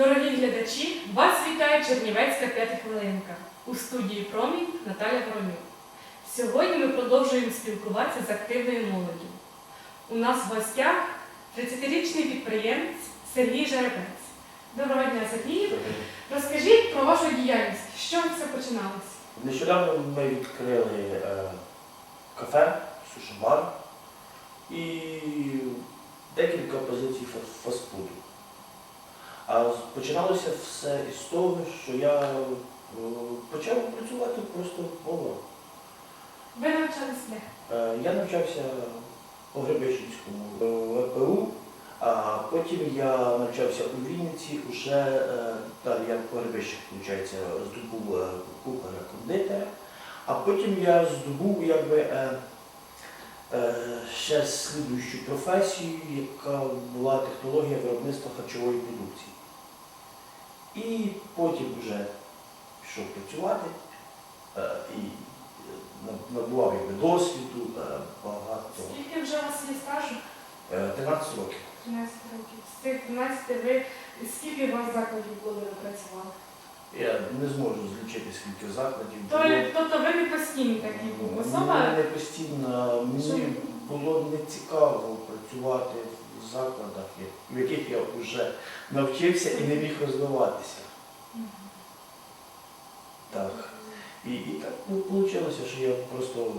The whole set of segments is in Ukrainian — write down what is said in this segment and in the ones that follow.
Дорогі глядачі, вас вітає Чернівецька п'ятихвилинка у студії Промінь Наталя Воронюк. Сьогодні ми продовжуємо спілкуватися з активною молоддю. У нас в гостях 30-річний підприємець Сергій Жеребець. Доброго дня, Сергій! Розкажіть про вашу діяльність, з що все починалося? Нещодавно ми відкрили е, кафе, сушимар і декілька позицій фастфуду. А починалося все із того, що я е, почав працювати просто поваром. Ви навчались де? Е, Я навчався по Гребищенському е, ВПУ, а потім я навчався у Вінниці, уже е, далі я по Гребищах, виходить, здобув е, кухаря кондитера, а потім я здобув якби, ще слідуючу професію, яка була технологія виробництва харчової продукції. І потім вже пішов працювати е, і е, набував якби, досвіду е, багато. Скільки вже у вас є стажу? Е, 13 років. 13 років. З цих 13 ви скільки у вас закладів було ви працювали? Я не зможу злічити скільки закладів. То- було. Тобто ви не постійні такі був Мені особа? не постійно, мені було не цікаво працювати в закладах, в яких я вже навчився і не міг розвиватися. Так. І, і так ну, вийшло, що я просто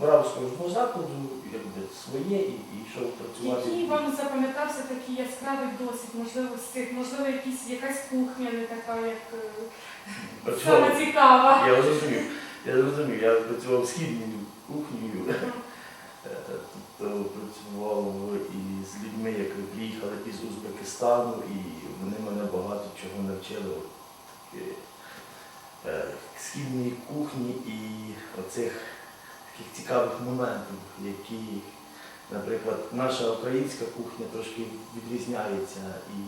брав з кожного закладу якби, своє і, і йшов працювати. Який вам запам'ятався такий яскравий досвід, можливо, з цих, можливо, якісь, якась кухня не така, як е, Працював. саме цікава. Я зрозумів. Я зрозумів, я працював східною кухнею. Е, Тобто працював із людьми, які приїхали із Узбекистану, і вони мене багато чого навчили. Е, е, Східної кухні і оцих таких цікавих моментів, які, наприклад, наша українська кухня трошки відрізняється і,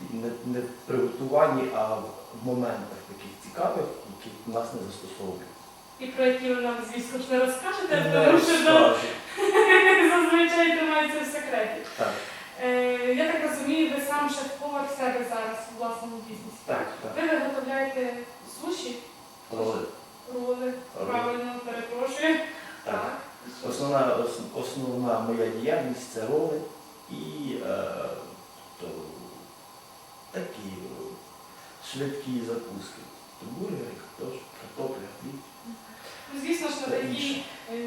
і не, в приготуванні, а в моментах таких цікавих, які в нас не застосовують. І про які ви нам, звісно ж, не розкажете, тому що. зазвичай тримається в секреті. Так, Е, я так розумію, ви сам шеф-повар в себе зараз у власному бізнесі. так, так. Ви виготовляєте суші, Роли. роли, Роли. правильно, перепрошую. Так. Так. Основна, ос- основна моя діяльність це роли і е, то, такі е, швидкі закуски. То бургери, картош, картопля, хліб. Ну, звісно ж, на Та такій інше.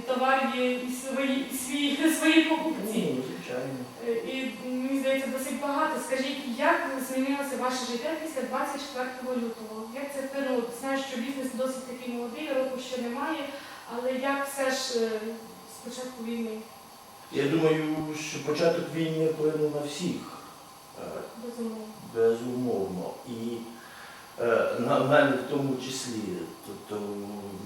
Товарі є і свої, і свої, свої покупці. Ну, звичайно. Е, І мені здається, досить багато. Скажіть, як змінилося ваше життя після 24 лютого? Як це вплинуло? Знаю, що бізнес досить такий молодий, року ще немає, але як все ж е, з початку війни Я думаю, що початок війни вплинув на всіх. е, безумовно? Безумовно. І на мене в тому числі. Тобто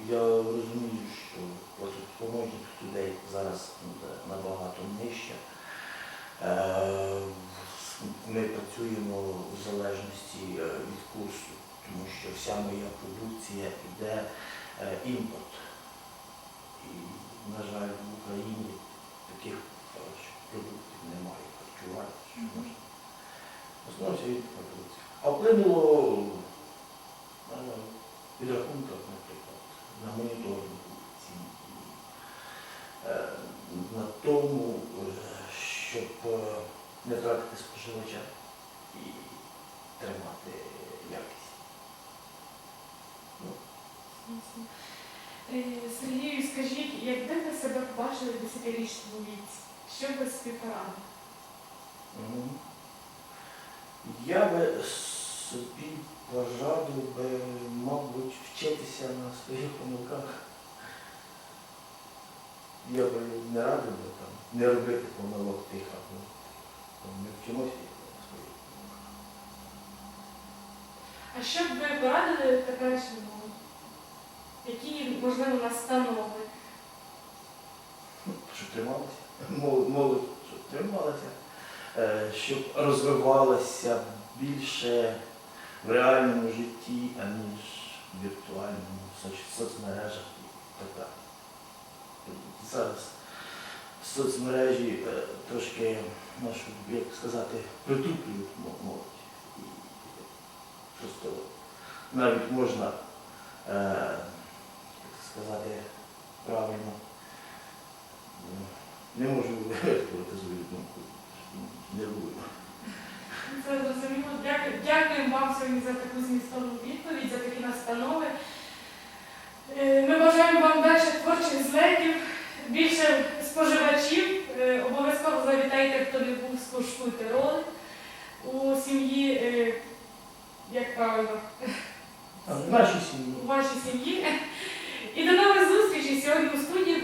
я розумію, що платоспроможність людей зараз буде набагато нижча. Е, Ми працюємо в залежності е, від курсу, тому що вся моя продукція йде е, імпорт. І, на жаль, в Україні таких е, продуктів немає харчування, що можна. В основному вся. А вплинуло на підрахунках, наприклад, на моніторингу цін, і, е, на тому, е, щоб е, не втратити споживача і тримати якість. Звісно. Е, Сергію, скажіть, якби ви себе побачили в 10-річному віці, що б ви собі порадили? Я би собі порадив би, мабуть, вчитися на своїх помилках. Я би не радив би там не робити помилок тих, або там, ми вчимося на своїх. А що б ви порадили теперішньому? Які, можливо, настанови? Щоб трималася. Молодь, щоб трималася, е, щоб розвивалася більше в реальному житті, аніж в віртуальному, в соцмережах і так далі зараз в соцмережі е, трошки, нашу, як сказати, притуплюють І Просто навіть можна, е, як сказати, правильно, не можу висловити свою думку, не буду. Це зрозуміло. Дякую. Дякую вам сьогодні за таку змістовну відповідь, за такі настанови. Хто не був, скуштуйте ролик у сім'ї, е, як правильно, в вашій сім'ї. у вашій сім'ї. І до нових зустрічей сьогодні у студії